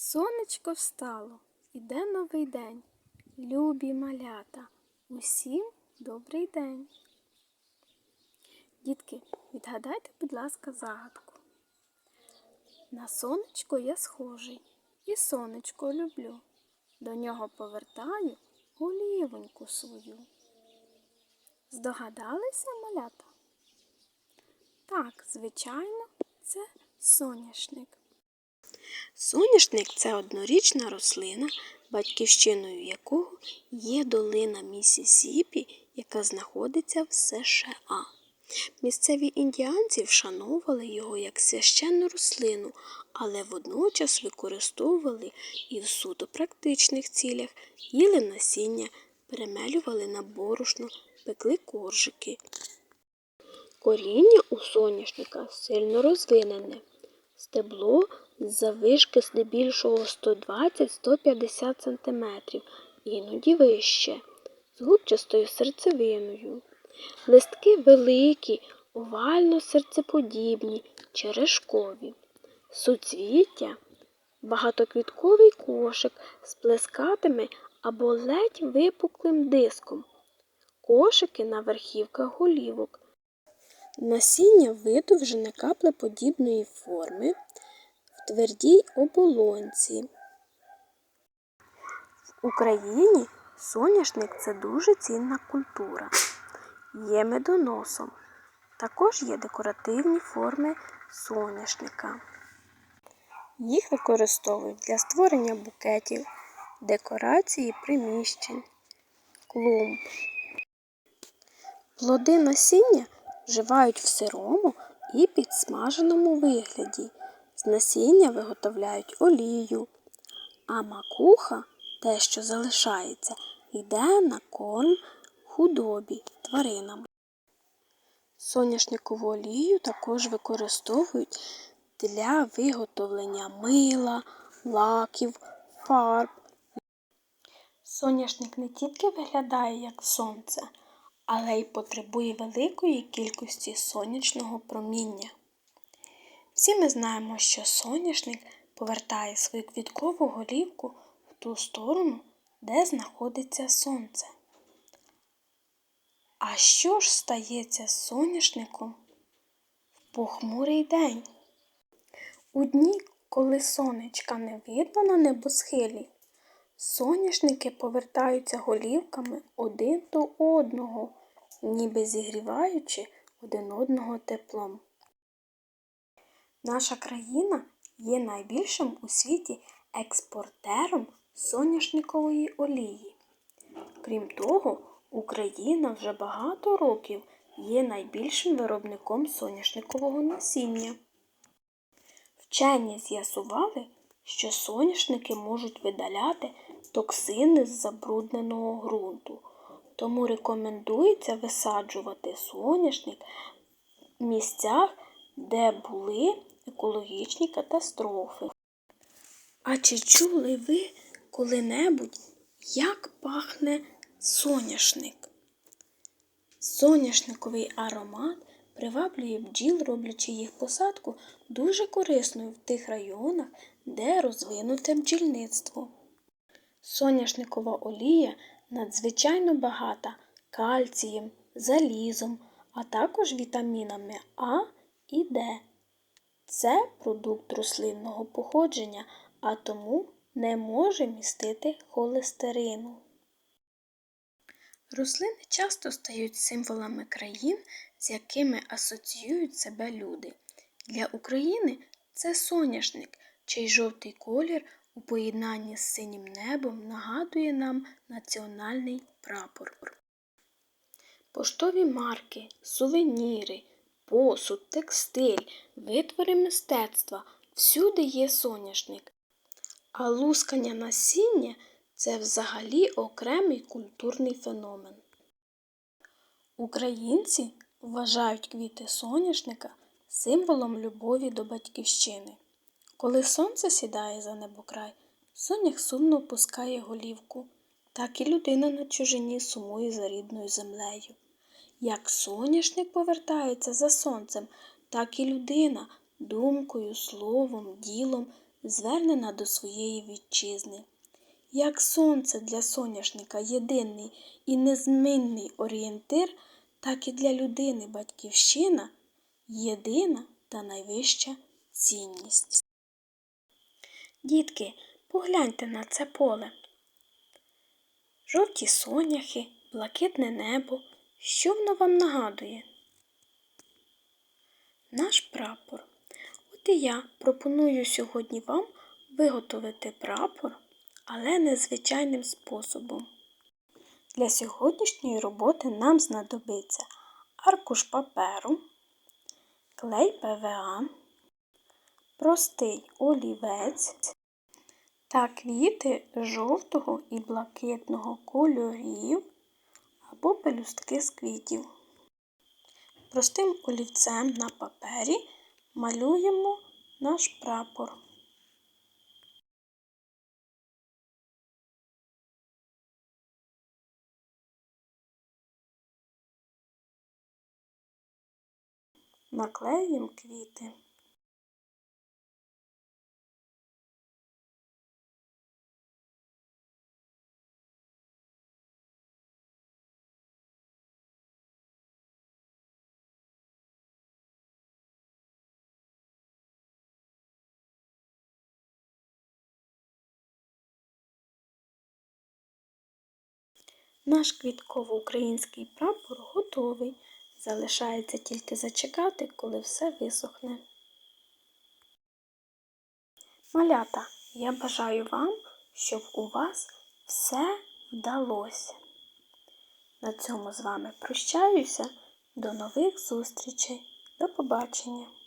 Сонечко встало, іде новий день. Любі малята, усім добрий день. Дітки, відгадайте, будь ласка, загадку. На сонечко я схожий і сонечко люблю. До нього повертаю голівоньку свою. Здогадалися, малята? Так, звичайно, це соняшник. Соняшник це однорічна рослина, батьківщиною якого є долина Місісіпі, яка знаходиться в США. Місцеві індіанці вшановували його як священну рослину, але водночас використовували і в суто практичних цілях, їли насіння, перемелювали на борошно, пекли коржики. Коріння у соняшника сильно розвинене. Стебло заввишки здебільшого 120-150 см, іноді вище, з губчастою серцевиною. Листки великі, овально серцеподібні, черешкові. Суцвіття багатоквітковий кошик з плескатими або ледь випуклим диском. Кошики на верхівках голівок. Насіння видовжене каплеподібної форми твердій оболонці. В Україні соняшник це дуже цінна культура. Є медоносом. Також є декоративні форми соняшника. Їх використовують для створення букетів, декорації приміщень, клумб. Плоди насіння вживають в сирому і підсмаженому вигляді. З насіння виготовляють олію, а макуха, те, що залишається, йде на корм худобі тваринам. Соняшникову олію також використовують для виготовлення мила, лаків, фарб. Соняшник не тільки виглядає як сонце, але й потребує великої кількості сонячного проміння. Всі ми знаємо, що соняшник повертає свою квіткову голівку в ту сторону, де знаходиться сонце. А що ж стається з соняшником в похмурий день? У дні, коли сонечка не видно на небосхилі, соняшники повертаються голівками один до одного, ніби зігріваючи один одного теплом. Наша країна є найбільшим у світі експортером соняшникової олії. Крім того, Україна вже багато років є найбільшим виробником соняшникового насіння. Вчені з'ясували, що соняшники можуть видаляти токсини з забрудненого ґрунту, тому рекомендується висаджувати соняшник в місцях, де були екологічні катастрофи. А чи чули ви коли-небудь, як пахне соняшник? Соняшниковий аромат приваблює бджіл, роблячи їх посадку дуже корисною в тих районах, де розвинуте бджільництво. Соняшникова олія надзвичайно багата кальцієм, залізом, а також вітамінами А і Д. Це продукт рослинного походження, а тому не може містити холестерину. Рослини часто стають символами країн, з якими асоціюють себе люди. Для України це соняшник, чий жовтий колір у поєднанні з синім небом нагадує нам національний прапор. Поштові марки, сувеніри, посуд, текстиль, витвори мистецтва всюди є соняшник. А лускання насіння це взагалі окремий культурний феномен. Українці вважають квіти соняшника символом любові до батьківщини. Коли сонце сідає за небокрай, сонях сумно опускає голівку, так і людина на чужині сумує за рідною землею. Як соняшник повертається за сонцем, так і людина думкою, словом, ділом звернена до своєї вітчизни. Як сонце для соняшника єдиний і незмінний орієнтир, так і для людини батьківщина єдина та найвища цінність. Дітки, погляньте на це поле. Жовті соняхи, блакитне небо. Що воно вам нагадує? Наш прапор. От і я пропоную сьогодні вам виготовити прапор, але незвичайним способом. Для сьогоднішньої роботи нам знадобиться аркуш паперу, клей ПВА, простий олівець та квіти жовтого і блакитного кольорів або пелюстки з квітів. Простим олівцем на папері малюємо наш прапор. Наклеїмо квіти. Наш квітково-український прапор готовий. Залишається тільки зачекати, коли все висохне. Малята, я бажаю вам, щоб у вас все вдалося. На цьому з вами прощаюся. До нових зустрічей. До побачення!